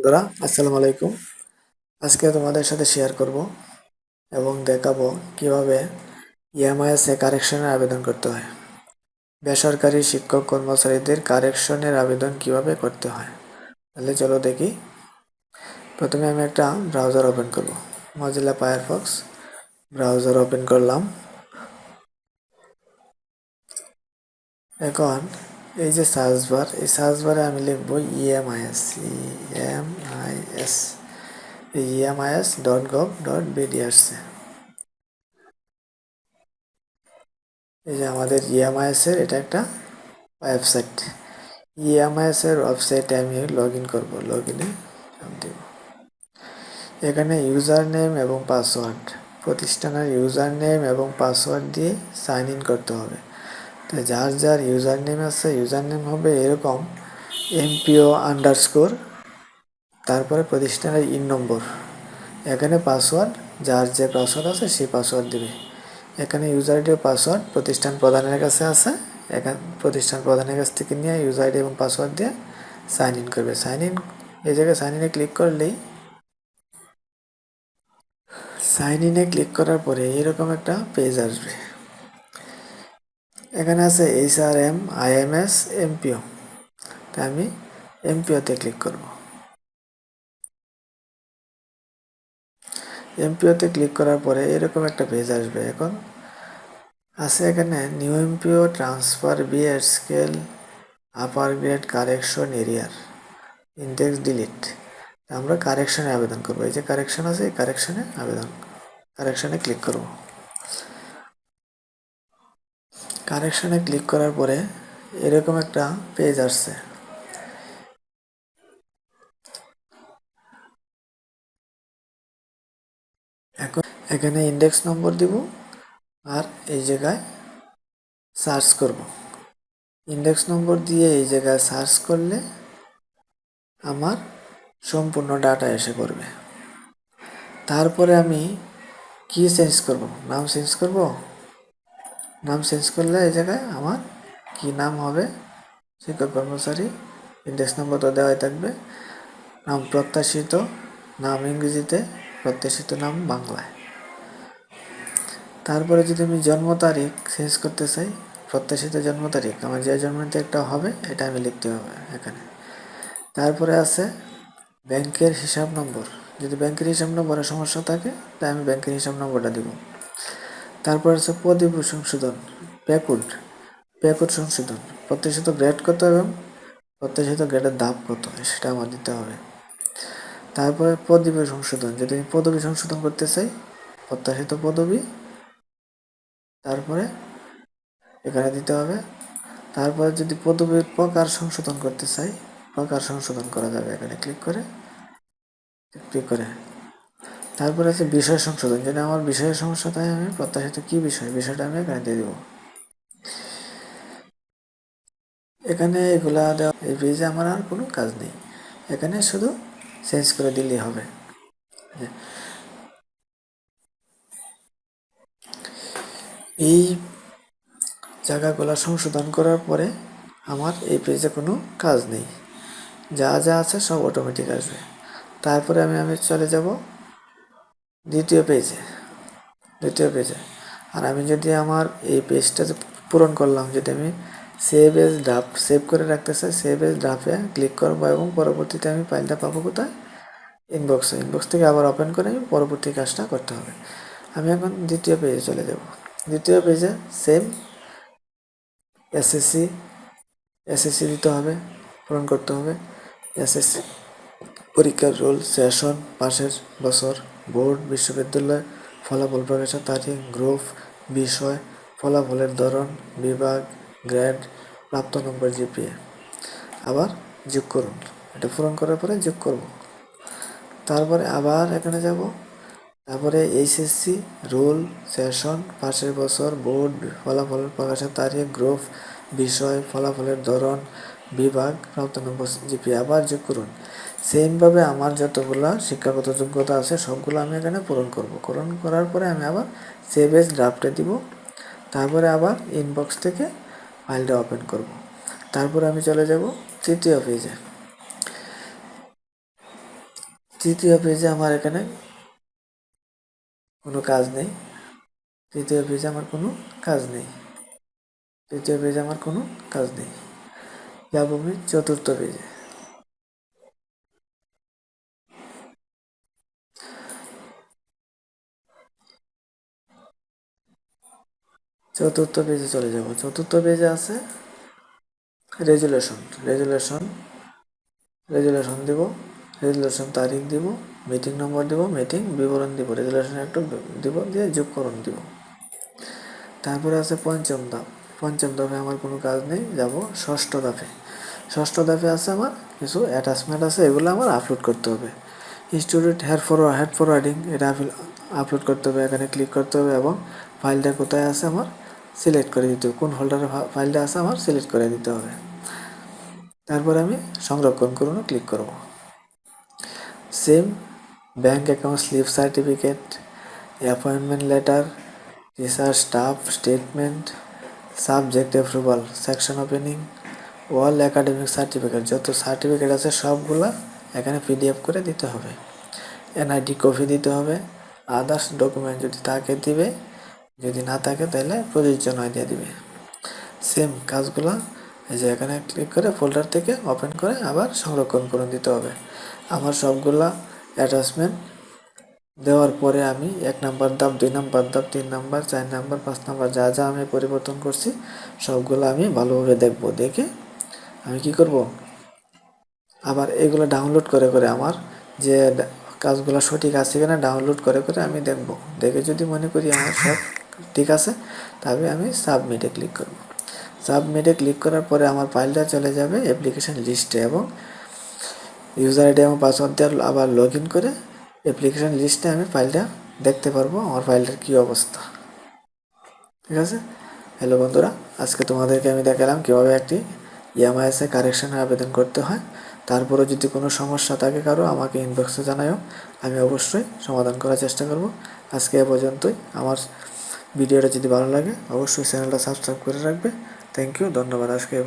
বন্ধুরা, আসসালামু আলাইকুম। আজকে তোমাদের সাথে শেয়ার করব এবং দেখাবো কীভাবে ইএমআইএস কারেকশনের আবেদন করতে হয়। বেসরকারি শিক্ষক কর্মচারীদের কারেকশনের আবেদন কীভাবে করতে হয়। তাহলে চলো দেখি। প্রথমে আমি একটা ব্রাউজার ওপেন করব। মজিলা ফায়ারফক্স ব্রাউজার ওপেন করলাম। এখন এই যে সার্চ বার এই সার্চ বারে আমি লিখব E EMIS EMIS EMIS dot gov dot BD আসছে এই যে আমাদের ইএমআইএস এর এটা একটা ওয়েবসাইট ইএমআইএস এর ওয়েবসাইটে আমি লগ ইন করব লগ ইনে দেব। এখানে ইউজার নেম এবং পাসওয়ার্ড প্রতিষ্ঠানের ইউজার নেম এবং পাসওয়ার্ড দিয়ে সাইন ইন করতে হবে। তো যার যার ইউজার নেম আছে ইউজার নেম হবে এরকম এমপিও আন্ডারস্কোর তারপরে প্রতিষ্ঠানের ইন নম্বর এখানে পাসওয়ার্ড যার যে পাসওয়ার্ড আছে সেই পাসওয়ার্ড দেবে। এখানে ইউজার আইডি পাসওয়ার্ড প্রতিষ্ঠান প্রধানের কাছে আছে। এখানে, প্রতিষ্ঠান প্রধানের কাছ থেকে নিয়ে ইউজার আইডি এবং পাসওয়ার্ড দিয়ে সাইন ইন করবে। সাইন ইন এই জায়গায় সাইন ইনে ক্লিক করলেই সাইন ইনে ক্লিক করার পরে এরকম একটা পেজ আসবে। এখানে আছে H R M I M S MPO তাই আমি এমপিওতে ক্লিক করব। এমপিওতে ক্লিক করার পরে এরকম একটা পেজ আসবে এখন। আছে এখানে নিউ এমপিও ট্রান্সফার বি এর scale upper grade correction arrear index delete আমরা কারেকশনে আবেদন করব। এই যে কারেকশন আছে, এই কারেকশনে আবেদন কারেকশনে ক্লিক করব। কারেকশনে ক্লিক করার পরে এরকম একটা পেজ আসছে। এখন এখানে ইন্ডেক্স নম্বর দিব আর এই জায়গায় সার্চ করব। ইন্ডেক্স নম্বর দিয়ে এই জায়গায় সার্চ করলে আমার সম্পূর্ণ ডাটা এসে পড়বে। তারপরে আমি কি চেঞ্জ করব? নাম চেঞ্জ করব? নাম চেঞ্জ করলে এই জায়গায় আমার কি নাম হবে? শিক্ষক কর্মচারী ইন্ডেক্স নম্বর তো দেওয়াই থাকবে। নাম প্রত্যাশিত, নাম ইংরেজিতে প্রত্যাশিত নাম বাংলায়। তারপরে যদি আমি জন্ম তারিখ চেঞ্জ করতে চাই, প্রত্যাশিত জন্ম তারিখ, আমার যে জন্ম একটা হবে, এটা আমি লিখতে হবে এখানে। তারপরে আছে ব্যাংকের হিসাব নম্বর যদি ব্যাংকের হিসাব নম্বরে সমস্যা থাকে, তাই আমি ব্যাংকের হিসাব নম্বরটা দিব। তারপর আছে প্রদীপ সংশোধন প্যাকুড প্যাকুড সংশোধন। প্রত্যাশিত গ্রেড কত এবং প্রত্যাশিত গ্রেডের দাম কত, সেটা আমার দিতে হবে। তারপরে পদবী সংশোধন, যদি আমি পদবী সংশোধন করতে চাই, প্রত্যাশিত পদবী তারপরে এখানে দিতে হবে। তারপরে যদি পদবীর প্রকার সংশোধন করতে চাই, প্রকার সংশোধন করা যাবে এখানে ক্লিক করে। ক্লিক করে। তারপরে আছে বিষয় সংশোধন। যদি আমার বিষয়ের সমস্যা, তাই আমি প্রত্যাশিত কি বিষয়? বিষয়টা আমি এখানে দিয়ে দেবো। এখানে এগুলা দেওয়া, এই পেজে আমার আর কোনো কাজ নেই। এখানে শুধু চেঞ্জ করে দিলেই হবে। এই জায়গাগুলো সংশোধন করার পরে আমার এই পেজে কোনো কাজ নেই। যা যা আছে সব অটোমেটিক আসবে। তারপরে আমি আমি চলে যাব দ্বিতীয় পেজে দ্বিতীয় পেজে আর আমি যদি আমার এই পেজটা পূরণ করলাম, যদি আমি সেভ এজ ড্রাফট সেভ করে রাখতে চাই সেভ এজ ড্রাফটে ক্লিক করব এবং পরবর্তীতে আমি ফাইলটা পাবো কোথায়? ইনবক্সে ইনবক্স থেকে আবার ওপেন করে আমি পরবর্তী কাজটা করতে হবে। আমি এখন দ্বিতীয় পেজে চলে যাব। দ্বিতীয় পেজে সেম এসএসসি এসএসসি দিতে হবে, পূরণ করতে হবে। এসএসসি পরীক্ষার রোল সেশন পাশের বছর। বোর্ড, বিশ্ববিদ্যালয়, ফলাফল প্রকাশের তারিখ, গ্রুপ, বিষয়, ফলাফলের ধরন, বিভাগ, গ্রেড, প্রাপ্ত নম্বর জিপিএ। আবার যোগ করুন। এটা পূরণ করার পরে যোগ করব। তারপরে আবার এখানে যাব। তারপরে এইচএসসি, রোল, সেশন, পাশের বছর, বোর্ড, ফলাফল প্রকাশের তারিখ, গ্রুপ, বিষয়, ফলাফলের ধরন, বিভাগ, প্রাপ্ত নম্বর জিপি আবার যোগ করুন। সেমভাবে আমার যতগুলো শিক্ষাগত যোগ্যতা আছে, সবগুলো আমি এখানে পূরণ করব। পূরণ করার পরে আমি আবার সেভ এস ড্রাফটে দিব। তারপরে আবার ইনবক্স থেকে ফাইলটা ওপেন করব। তারপরে আমি চলে যাব তৃতীয় পেজে তৃতীয় পেজে আমার এখানে কোনো কাজ নেই। তৃতীয় পেজে আমার কোনো কাজ নেই। তৃতীয় পেজে আমার কোনো কাজ নেই। যাব আমি চতুর্থ পেজে চতুর্থ পেজে চলে যাব। চতুর্থ পেজে আছে রেজুলেশন রেজুলেশন রেজুলেশন দিব রেজুলেশন তারিখ দিব মিটিং নম্বর দিব মিটিং বিবরণ দিব রেজুলেশন একটু দিব, দিয়ে যোগকরণ দিব। তারপরে আছে পঞ্চম ধাপ। পঞ্চম ধাপে আমার কোনো কাজ নেই, যাব ষষ্ঠ ধাপে। ষষ্ঠ ধাপে আছে আমার কিছু অ্যাটাচমেন্ট আছে, এগুলো আমার আপলোড করতে হবে। Student here forward head forwarding এটা আপলোড করতে হবে, এখানে ক্লিক করতে হবে এবং ফাইলটা কোথায় আছে আমার? সিলেক্ট করে দিতে হবে। কোন হোল্ডারে ফাইলটা আছে আমার? সিলেক্ট করে দিতে হবে। তারপরে আমি সংরক্ষণ করুন ক্লিক করব। Same bank account slip certificate appointment letter research staff statement subject approval section opening all academic certificate যত সার্টিফিকেট আছে সবগুলা এখানে পিডিএফ করে দিতে হবে। এনআইডি কপি দিতে হবে। আদার্স ডকুমেন্ট যদি তাকে দিবে যদি না থাকে তাহলে প্রযোজ্য নয় দিয়ে দিবে। সেম কাজগুলো, এই যে এখানে ক্লিক করে ফোল্ডার থেকে ওপেন করে আবার সংরক্ষণ করে দিতে হবে। আমার সবগুলা অ্যাটাচমেন্ট দেওয়ার পরে আমি এক নাম্বার ধাপ, দুই নাম্বার ধাপ, তিন নাম্বার, চার নাম্বার, পাঁচ নাম্বার, যা যা আমি পরিবর্তন করছি, সবগুলো আমি ভালোভাবে দেখব। দেখে আমি কি করব? আবার এগুলো ডাউনলোড করে করে আমার যে কাজগুলো সঠিক আছে কিনা ডাউনলোড করে করে আমি দেখব। দেখে যদি মনে করি আমার সব ঠিক আছে? তবে আমি সাবমিটে ক্লিক করব। সাবমিটে ক্লিক করার পরে আমার ফাইলটা চলে যাবে অ্যাপ্লিকেশন লিস্টে এবং ইউজার আইডি এবং পাসওয়ার্ড দিয়ে আবার লগ ইন করে অ্যাপ্লিকেশন লিস্টে আমি ফাইলটা দেখতে পারব, আমার ফাইলটার কী অবস্থা। ঠিক আছে? হ্যালো বন্ধুরা, আজকে তোমাদেরকে আমি দেখালাম কীভাবে একটি ইএমআইএসে কারেকশনের আবেদন করতে হয়। তারপরে যদি কোনো সমস্যা থাকে কারও, আমাকে ইনবক্সে জানাও আমি অবশ্যই সমাধান করার চেষ্টা করব। আজকে এ পর্যন্তই। আমার ভিডিওটা যদি ভালো লাগে অবশ্যই চ্যানেলটা সাবস্ক্রাইব করে রাখবে। থ্যাংক ইউ ধন্যবাদ আজকে এই